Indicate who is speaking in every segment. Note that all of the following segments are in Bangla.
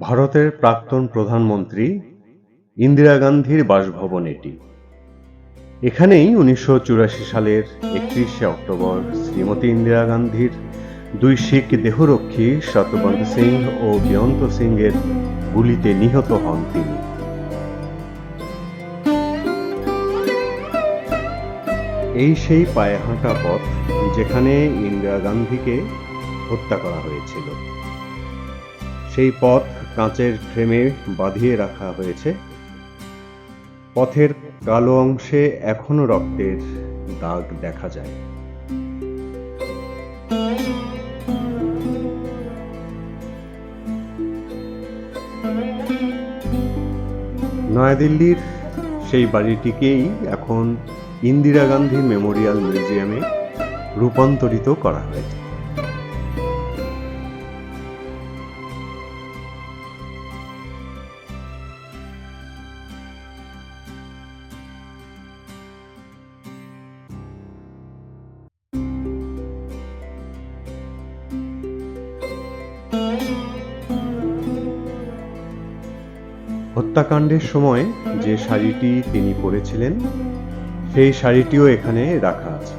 Speaker 1: ভারতের প্রাক্তন প্রধানমন্ত্রী ইন্দিরা গান্ধীর বাসভবন এটি। এখানেই উনিশশো চুরাশি সালের একত্রিশে অক্টোবর শ্রীমতী ইন্দিরা গান্ধীর দুই শিখ দেহরক্ষী শতবন্ত সিং ও বেয়ন্ত সিং এর গুলিতে নিহত হন তিনি। এই সেই পায়ে হাঁটা পথ যেখানে ইন্দিরা গান্ধীকে হত্যা করা হয়েছিল। সেই পথ কাঁচের ফ্রেমে বাঁধিয়ে রাখা হয়েছে। পথের কালো অংশে এখনও রক্তের দাগ দেখা যায়। নয়াদিল্লির সেই বাড়িটিকেই এখন ইন্দিরা গান্ধী মেমোরিয়াল মিউজিয়ামে রূপান্তরিত করা হয়েছে। হত্যাকাণ্ডের সময় যে শাড়িটি তিনি পরেছিলেন, সেই শাড়িটিও এখানে রাখা আছে।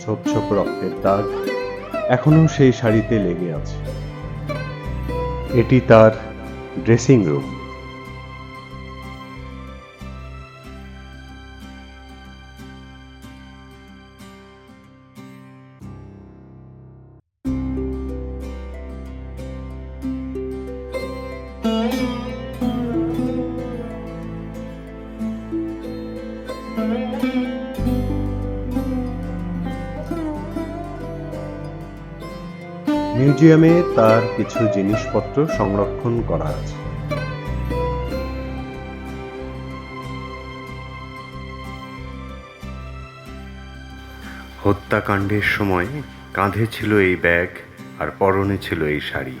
Speaker 1: ছোপ ছোপ রক্তের দাগ এখনও সেই শাড়িতে লেগে আছে। এটি তার ড্রেসিং রুম। মিউজিয়ামে তার কিছু জিনিসপত্র সংরক্ষণ করা আছে। হত্যাকাণ্ডের সময় কাঁধে ছিল এই ব্যাগ আর পরনে ছিল এই শাড়ি।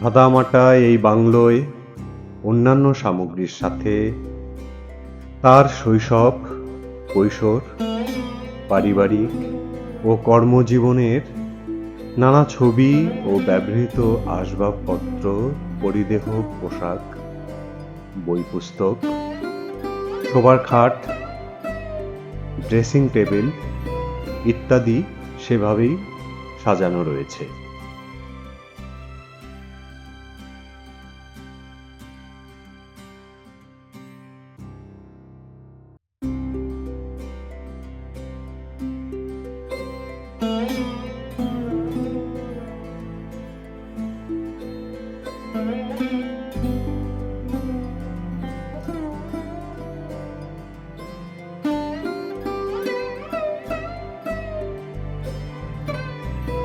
Speaker 1: সাদামাটা এই বাংলোয় অন্যান্য সামগ্রীর সাথে। তার শৈশব, কৈশোর, পারিবারিক ও কর্মজীবনের নানা ছবি ও ব্যবহৃত আসবাবপত্র, পরিদেহ, পোশাক বই পুস্তক শোবার খাট, ড্রেসিং টেবিল ইত্যাদি সেভাবেই সাজানো রয়েছে।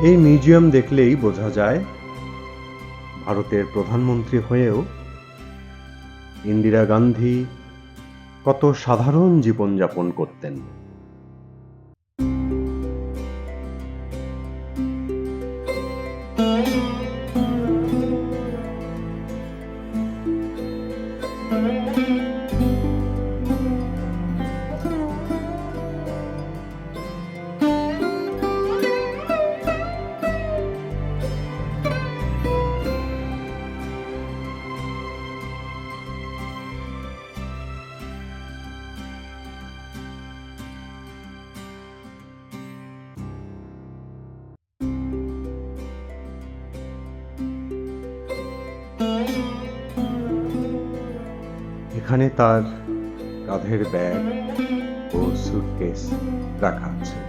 Speaker 1: এই মিউজিয়াম দেখলেই বোঝা যায় ভারতের প্রধানমন্ত্রী হয়েও ইন্দিরা গান্ধী কত সাধারণ জীবনযাপন করতেন। এখানে তার কাঁধের ব্যাগ ও সুটকেস রাখা
Speaker 2: আছে।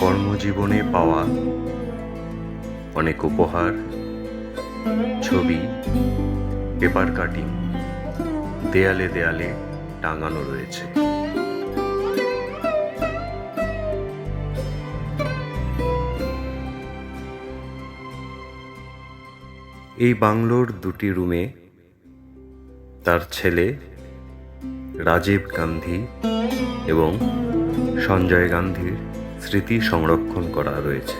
Speaker 2: কর্মজীবনে পাওয়া অনেক উপহার, ছবি, পেপার কাটিং দেয়ালে দেয়ালে টাঙানো রয়েছে। এই বাংলোর দুটি রুমে তার ছেলে রাজীব গান্ধী এবং সঞ্জয় গান্ধীর স্মৃতি সংরক্ষণ করা রয়েছে।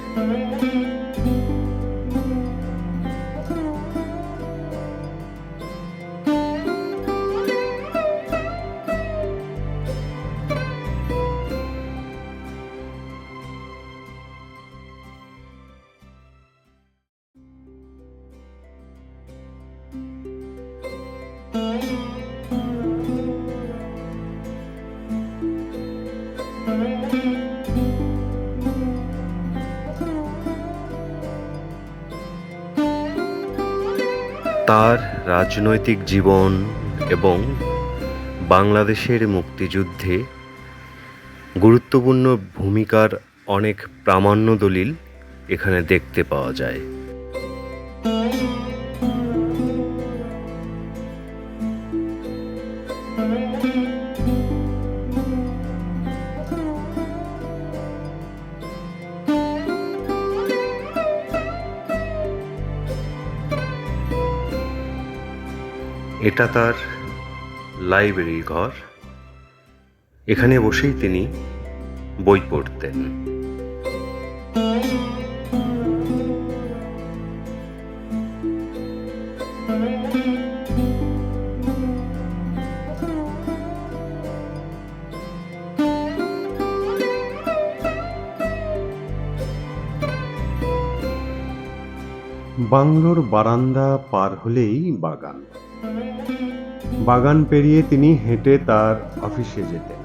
Speaker 2: তার রাজনৈতিক জীবন এবং বাংলাদেশের মুক্তিযুদ্ধে গুরুত্বপূর্ণ ভূমিকার অনেক প্রামাণ্য দলিল এখানে দেখতে পাওয়া যায়। এটা তার লাইব্রেরি ঘর। এখানে বসেই তিনি বই পড়তেন।
Speaker 1: বাংলোর বারান্দা পার হলেই বাগান। বাগান পেরিয়ে তিনি হেঁটে তার অফিসে যেতেন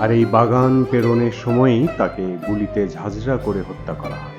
Speaker 1: আর এই বাগান পেরোনের সময়ই তাকে গুলিতে ঝাঁঝরা করে হত্যা করা হয়।